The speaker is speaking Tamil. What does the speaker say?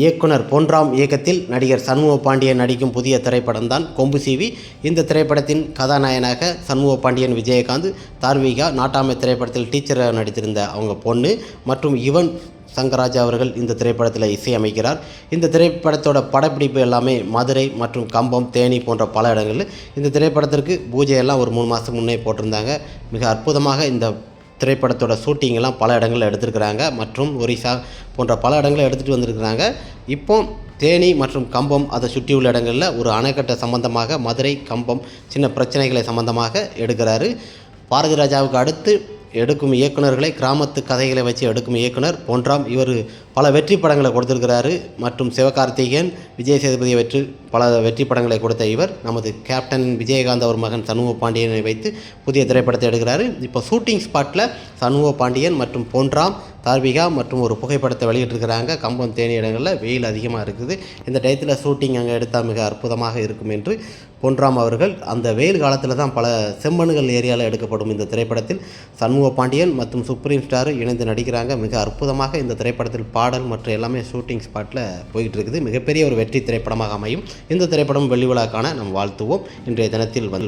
இயக்குனர் பொன்ராம் இயக்கத்தில் நடிகர் சண்முக பாண்டியன் நடிக்கும் புதிய திரைப்படம் தான் கொம்பு சீவி. இந்த திரைப்படத்தின் கதாநாயகனாக சண்முக பாண்டியன் விஜயகாந்த் தார்விகா நாட்டாமை திரைப்படத்தில் டீச்சராக நடித்திருந்த அவங்க பொண்ணு மற்றும் யுவன் சங்கராஜா அவர்கள் இந்த திரைப்படத்தில் இசையமைக்கிறார் இந்த திரைப்படத்தோட படப்பிடிப்பு எல்லாமே மதுரை மற்றும் கம்பம் தேனி போன்ற பல இடங்களில். இந்த திரைப்படத்திற்கு பூஜையெல்லாம் ஒரு மூணு மாதம் முன்னே போட்டிருந்தாங்க. மிக அற்புதமாக இந்த திரைப்படத்தோட ஷூட்டிங்கெல்லாம் பல இடங்களில் எடுத்திருக்கிறாங்க. மற்றும் ஒரிசா போன்ற பல இடங்களில் எடுத்துகிட்டு வந்திருக்கிறாங்க. இப்போ தேனி மற்றும் கம்பம் அதை சுற்றியுள்ள இடங்களில் ஒரு அணைக்கட்டை சம்பந்தமாக மதுரை கம்பம் சின்ன பிரச்சனைகளை சம்பந்தமாக எடுக்கிறாரு. பாரதி ராஜாவுக்கு அடுத்து எடுக்கும் இயக்குனர்களை கிராமத்து கதைகளை வச்சு எடுக்கும் இயக்குனர் போன்றாம். இவர் பல வெற்றி படங்களை கொடுத்திருக்கிறாரு. மற்றும் சிவகார்த்திகேயன் விஜய் சேதுபதியை வெற்றி பல வெற்றி படங்களை கொடுத்த இவர். நமது கேப்டன் விஜயகாந்த் அவர் மகன் சண்முக பாண்டியனை வைத்து புதிய திரைப்படத்தை எடுக்கிறாரு. இப்போ ஷூட்டிங் ஸ்பாட்டில் சண்முக பாண்டியன் மற்றும் போன்றாம் தார்விகா மற்றும் ஒரு புகைப்படத்தை வெளியிட்டிருக்கிறாங்க. கம்பம் தேனி இடங்களில் வெயில் அதிகமாக இருக்குது. இந்த டயத்தில் ஷூட்டிங் அங்கே எடுத்தால் மிக அற்புதமாக இருக்கும் என்று பொன்ராம் அவர்கள் அந்த வெயில் காலத்தில் தான் பல செம்மண்கள் ஏரியாவில் எடுக்கப்படும் இந்த திரைப்படத்தில். சண்முக பாண்டியன் மற்றும் சுப்ரீம் ஸ்டார் இணைந்து நடிக்கிறாங்க. மிக அற்புதமாக இந்த திரைப்படத்தில் பாடல் மற்றும் எல்லாமே ஷூட்டிங் ஸ்பாட்டில் போயிட்டு இருக்குது மிகப்பெரிய ஒரு வெற்றி திரைப்படமாக அமையும். இந்த திரைப்படம் வெள்ளி விழாக்கான நம் வாழ்த்துவோம். இன்றைய தினத்தில் வந்து